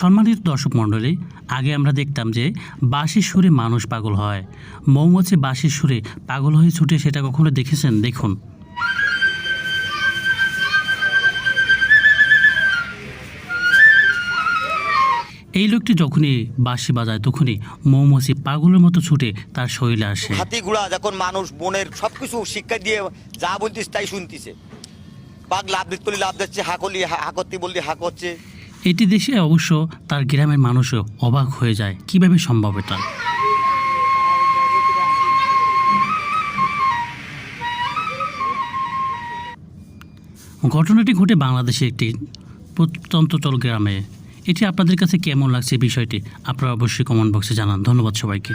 সম্মানিত দর্শক মণ্ডলী, আগে আমরা দেখতাম যে বাঁশির সুরে মানুষ পাগল হয়। মৌমাছি বাঁশির সুরে পাগল হয়ে ছুটে সেটা কখনো দেখেছেন? দেখুন। এই লোকটি যখনই বাঁশি বাজায়, তখনই মৌমাছি পাগলের মতো ছুটে তার শরীরে আসে। হাতিগুড়া যখন মানুষ বনের সবকিছু শিক্ষা দিয়ে যা বলতিস তাই শুনতিছে। বাঘ লাভ দিতে লাভ দিচ্ছে হাকলি হাকতি বললি, হাক হচ্ছে। এটি দেশে অবশ্য তার গ্রামের মানুষও অবাক হয়ে যায়। কীভাবে সম্ভব এটা? ঘটনাটি ঘটে বাংলাদেশে একটি প্রত্যন্তচল গ্রামে। এটি আপনাদের কাছে কেমন লাগছে বিষয়টি, আপনারা অবশ্যই কমেন্ট বক্সে জানান। ধন্যবাদ সবাইকে।